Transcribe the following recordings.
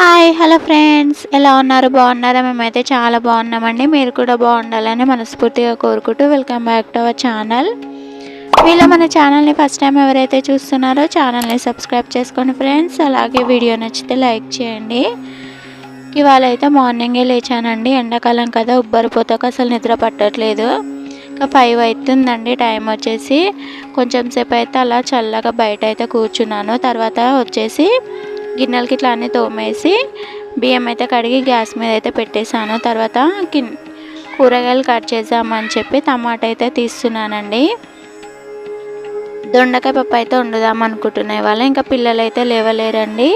Hi hello friends. ఎలా ఉన్నారు? బాగున్నారా? మేమైతే చాలా బాగున్నామండి. మీరు కూడా బాగుండాలని మనస్ఫూర్తిగా కోరుకుంటూ welcome back to our channel. వీళ్ళు మన ఛానల్ని ఫస్ట్ టైం ఎవరైతే చూస్తున్నారో ఛానల్ని సబ్స్క్రైబ్ చేసుకోండి ఫ్రెండ్స్. అలాగే వీడియో నచ్చితే లైక్ చేయండి. ఇవాళ అయితే మార్నింగే లేచానండి. ఎండాకాలం కదా ఉబ్బరిపోతాక అసలు నిద్ర పట్టట్లేదు. ఇంకా ఫైవ్ అవుతుందండి టైం వచ్చేసి. కొంచెం సేపు అయితే అలా చల్లగా బయట అయితే కూర్చున్నాను. తర్వాత వచ్చేసి గిన్నెలకి ఇట్లా అన్నీ తోమేసి బియ్యం అయితే కడిగి గ్యాస్ మీద అయితే పెట్టేశాను. తర్వాత కూరగాయలు కట్ చేద్దామని చెప్పి టమాటా అయితే తీస్తున్నానండి. దొండకాయ పప్పు అయితే వండుదాం అనుకుంటున్నాయి వాళ్ళు. ఇంకా పిల్లలు అయితే లేవలేరండి.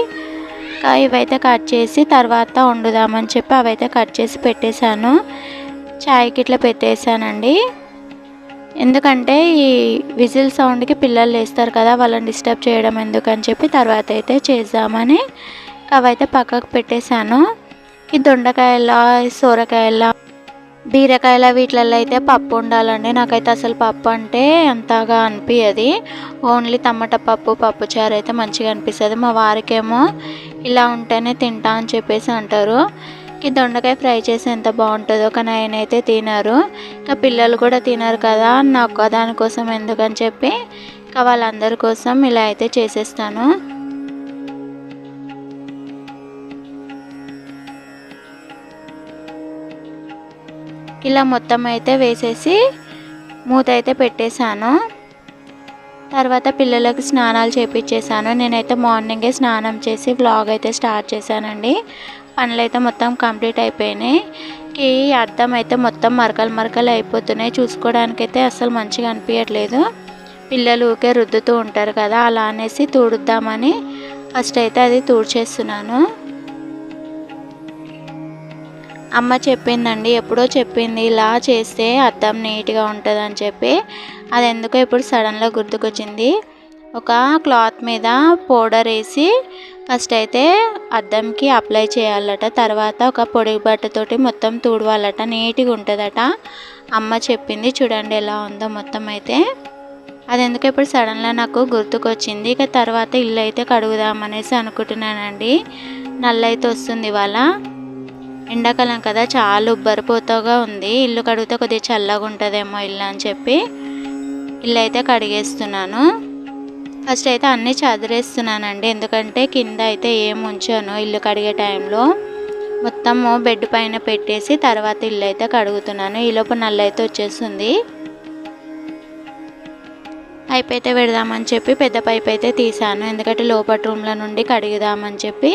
ఇంకా ఇవైతే కట్ చేసి తర్వాత వండుదామని చెప్పి అవైతే కట్ చేసి పెట్టేశాను. చాయ్కి ఇట్లా పెట్టేశానండి. ఎందుకంటే ఈ విజిల్ సౌండ్కి పిల్లలు లేస్తారు కదా వాళ్ళని డిస్టర్బ్ చేయడం ఎందుకని చెప్పి తర్వాత అయితే చేద్దామని అవైతే పక్కకు పెట్టేశాను. ఈ దొండకాయల సోరకాయల బీరకాయల వీటిలలో అయితే పప్పు ఉండాలండి. నాకైతే అసలు పప్పు అంటే అంతగా అనిపించదు ఓన్లీ టమాటా పప్పు పప్పు చారు అయితే మంచిగా అనిపిస్తుంది. మా వారికేమో ఇలా ఉంటేనే తింటా అని చెప్పేసి అంటారు. ఈ దొండకాయ ఫ్రై చేసి ఎంత బాగుంటుందో కానీ ఆయన అయితే తినరు. ఇంకా పిల్లలు కూడా తినరు కదా నా దానికోసం ఎందుకని చెప్పి ఇంకా వాళ్ళందరి కోసం ఇలా అయితే చేసేస్తాను. ఇలా మొత్తం అయితే వేసేసి మూత అయితే పెట్టేశాను. తర్వాత పిల్లలకు స్నానాలు చేపించేశాను నేనైతే మార్నింగే స్నానం చేసి వ్లాగ్ అయితే స్టార్ట్ చేశానండి. పనులు అయితే మొత్తం కంప్లీట్ అయిపోయినాయి. ఈ అర్థం అయితే మొత్తం మరకలు మరకలు అయిపోతున్నాయి. చూసుకోవడానికైతే అసలు మంచిగా అనిపించట్లేదు పిల్లలు ఊకే రుద్దుతూ ఉంటారు కదా అలా అనేసి తుడుద్దామని ఫస్ట్ అయితే అది తూడ్చేస్తున్నాను. అమ్మ చెప్పిందండి ఎప్పుడో చెప్పింది ఇలా చేస్తే అద్దం నీట్గా ఉంటుంది అని చెప్పి. అది ఎందుకో ఇప్పుడు సడన్గా గుర్తుకొచ్చింది. ఒక క్లాత్ మీద పౌడర్ వేసి ఫస్ట్ అయితే అద్దంకి అప్లై చేయాలట తర్వాత ఒక పొడి బట్టతోటి మొత్తం తుడవాలట నీట్గా ఉంటుందట. అమ్మ చెప్పింది చూడండి ఎలా ఉందో మొత్తం అయితే. అది ఎందుకు ఇప్పుడు సడన్గా నాకు గుర్తుకొచ్చింది ఇక తర్వాత ఇల్లు అయితే కడుగుదామనేసి అనుకుంటున్నానండి. నల్ల అయితే వస్తుంది ఇవాళ. ఎండాకాలం కదా చాలా ఉబ్బరిపోతగా ఉంది. ఇల్లు కడిగితే కొద్దిగా చల్లగా ఉంటుందేమో ఇల్లు అని చెప్పి ఇల్లు అయితే కడిగేస్తున్నాను. ఫస్ట్ అయితే అన్నీ చదిరేస్తున్నానండి. ఎందుకంటే కింద అయితే ఏం ఉంచాను ఇల్లు కడిగే టైంలో మొత్తము బెడ్ పైన పెట్టేసి తర్వాత ఇల్లు అయితే కడుగుతున్నాను. ఈలోపు నల్ల అయితే వచ్చేస్తుంది. పైప్ అయితే పెడదామని చెప్పి పెద్ద పైప్ అయితే తీసాను. ఎందుకంటే లోపల రూమ్ల నుండి కడిగిదామని చెప్పి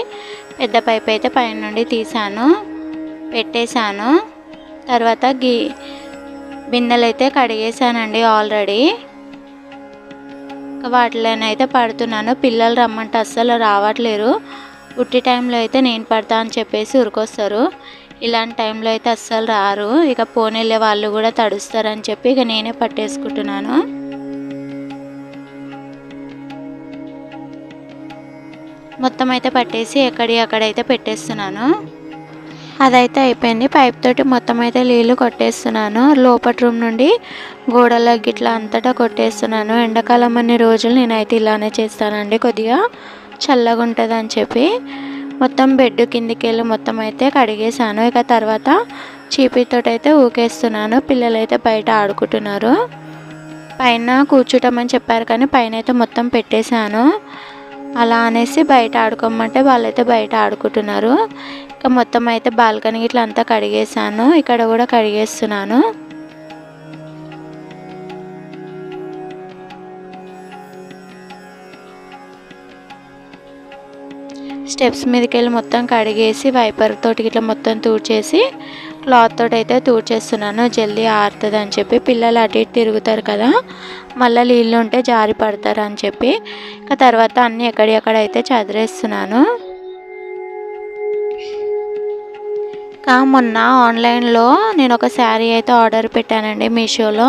పెద్ద పైప్ అయితే పైన నుండి తీసాను. పెట్టేశాను. తర్వాత గీ బిందెలు అయితే కడిగేసానండి ఆల్రెడీ. వాటిలోనైతే పడుతున్నాను. పిల్లలు రమ్మంటే అస్సలు రావట్లేరు. ఉట్టి టైంలో అయితే నేను పడతా అని చెప్పేసి ఉరికొస్తారు ఇలాంటి టైంలో అయితే అస్సలు రారు. ఇక పోనీళ్ళే వాళ్ళు కూడా తడుస్తారని చెప్పి ఇక నేనే పట్టేసుకుంటున్నాను. మొత్తం అయితే పట్టేసి ఎక్కడి అక్కడైతే పెట్టేస్తున్నాను. అదైతే అయిపోయింది. పైప్ తోటి మొత్తం అయితే నీళ్ళు కొట్టేస్తున్నాను. లోపల రూమ్ నుండి గోడల గిట్లా అంతటా కొట్టేస్తున్నాను. ఎండాకాలం అన్ని రోజులు నేనైతే ఇలానే చేస్తానండి. కొద్దిగా చల్లగా ఉంటుంది అని చెప్పి మొత్తం బెడ్ కిందికి వెళ్ళి మొత్తం అయితే కడిగేసాను ఇక తర్వాత చీపితో అయితే ఊకేస్తున్నాను. పిల్లలు అయితే బయట ఆడుకుంటున్నారు. పైన కూర్చుంటామని చెప్పారు కానీ పైన అయితే మొత్తం పెట్టేశాను. అలా అనేసి బయట ఆడుకోమంటే వాళ్ళైతే బయట ఆడుకుంటున్నారు. ఇంకా మొత్తం అయితే బాల్కనీ ఇట్లా అంతా కడిగేసాను ఇక్కడ కూడా కడిగేస్తున్నాను. స్టెప్స్ మీదకి వెళ్ళి మొత్తం కడిగేసి వైపర్ తోటి ఇట్లా మొత్తం తూడ్చేసి క్లాత్ తోటి అయితే తూడ్చేస్తున్నాను. జల్దీ ఆరుతుంది అని చెప్పి. పిల్లలు అటు ఇటు తిరుగుతారు కదా మళ్ళీ నీళ్ళు ఉంటే జారి పడతారు అని చెప్పి. ఇంకా తర్వాత అన్నీ ఎక్కడెక్కడ అయితే చదిరేస్తున్నాను. మొన్న ఆన్లైన్లో నేను ఒక శారీ అయితే ఆర్డర్ పెట్టానండి మీషోలో.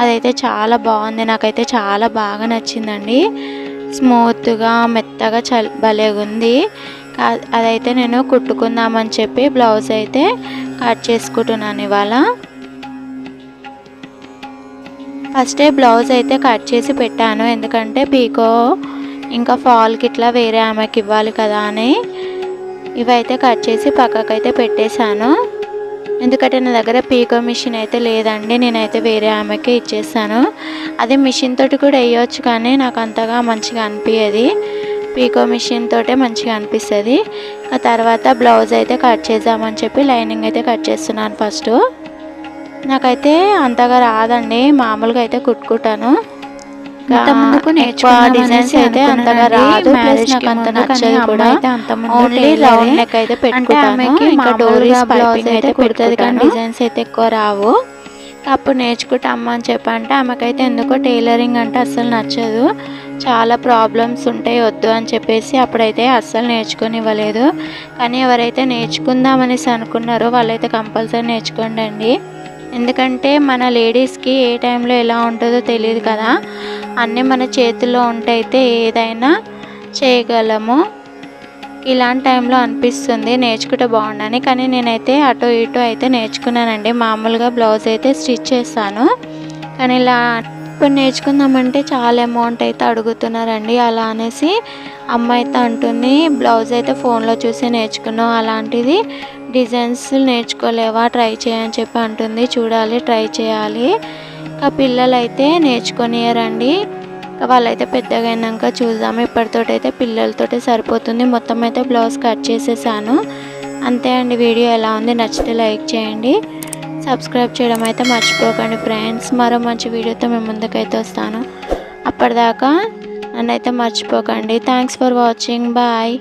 అదైతే చాలా బాగుంది. నాకైతే చాలా బాగా నచ్చిందండి. స్మూత్గా మెత్తగా చల్ భలేగా ఉంది. అదైతే నేను కుట్టుకుందామని చెప్పి బ్లౌజ్ అయితే కట్ చేసుకుంటున్నాను ఇవాళ. ఫస్టే బ్లౌజ్ అయితే కట్ చేసి పెట్టాను. ఎందుకంటే పీకో ఇంకా ఫాల్కి ఇట్లా వేరే ఆమెకి ఇవ్వాలి కదా అని. ఇవైతే కట్ చేసి పక్కకైతే పెట్టేశాను. ఎందుకంటే నా దగ్గర పీకో మిషన్ అయితే లేదండి నేనైతే వేరే ఆమెకే ఇచ్చేసాను. అదే మిషన్ తోటి కూడా వేయవచ్చు కానీ నాకు అంతగా మంచిగా అనిపించేది పీకో మిషన్ తోటే మంచిగా అనిపిస్తుంది. ఆ తర్వాత బ్లౌజ్ అయితే కట్ చేద్దామని చెప్పి లైనింగ్ అయితే కట్ చేస్తున్నాను ఫస్ట్. నాకైతే అంతగా రాదండి మామూలుగా అయితే కుట్టుకుంటాను. ఎక్కువ డిజైన్స్ అయితే అంతగా రాదు. ప్లస్ నాకు అంత నచ్చదు కూడా. ఓన్లీ రౌండ్ నెక్ అయితే పెట్టుకుంటాను. ఇంకా డోరీస్ అయితే కుడుతుంది కానీ డిజైన్స్ అయితే ఎక్కువ రావు. అప్పుడు నేర్చుకుంటా అమ్మ అని చెప్పంటే ఆమెకైతే ఎందుకో టైలరింగ్ అంటే అస్సలు నచ్చదు. చాలా ప్రాబ్లమ్స్ ఉంటాయి వద్దు అని చెప్పేసి అప్పుడైతే అస్సలు నేర్చుకొని ఇవ్వలేదు కానీ ఎవరైతే నేర్చుకుందామనేసి అనుకున్నారో వాళ్ళైతే కంపల్సరీ నేర్చుకోండి ఎందుకంటే మన లేడీస్కి ఏ టైంలో ఎలా ఉంటుందో తెలియదు కదా. అన్నీ మన చేతుల్లో ఉంటే అయితే ఏదైనా చేయగలము. ఇలాంటి టైంలో అనిపిస్తుంది నేర్చుకుంటే బాగుండని. కానీ నేనైతే అటు ఇటు అయితే నేర్చుకున్నానండి. మామూలుగా బ్లౌజ్ అయితే స్టిచ్ చేస్తాను. కానీ ఇలా ఇప్పుడు నేర్చుకుందామంటే చాలా అమౌంట్ అయితే అడుగుతున్నారండి. అలా అనేసి అమ్మ అయితే అంటుంది బ్లౌజ్ అయితే ఫోన్లో చూసి నేర్చుకున్నావు అలాంటిది. డిజైన్స్ నేర్చుకోలేవా? ట్రై చేయని చెప్పి అంటుంది. చూడాలి ట్రై చేయాలి. ఇంకా పిల్లలు అయితే నేర్చుకొనియరండి. ఇంకా వాళ్ళైతే పెద్దగా అయినాక చూద్దాము ఇప్పటితోటైతే పిల్లలతోటే సరిపోతుంది. మొత్తం అయితే బ్లౌజ్ కట్ చేసేసాను. అంతే అండి. వీడియో ఎలా ఉంది నచ్చితే లైక్ చేయండి. సబ్స్క్రైబ్ చేయడం అయితే మర్చిపోకండి ఫ్రెండ్స్. మరో మంచి వీడియోతో మేము ముందుకైతే వస్తాను. అప్పటిదాకా నన్నైతే మర్చిపోకండి. Thanks for watching. బాయ్.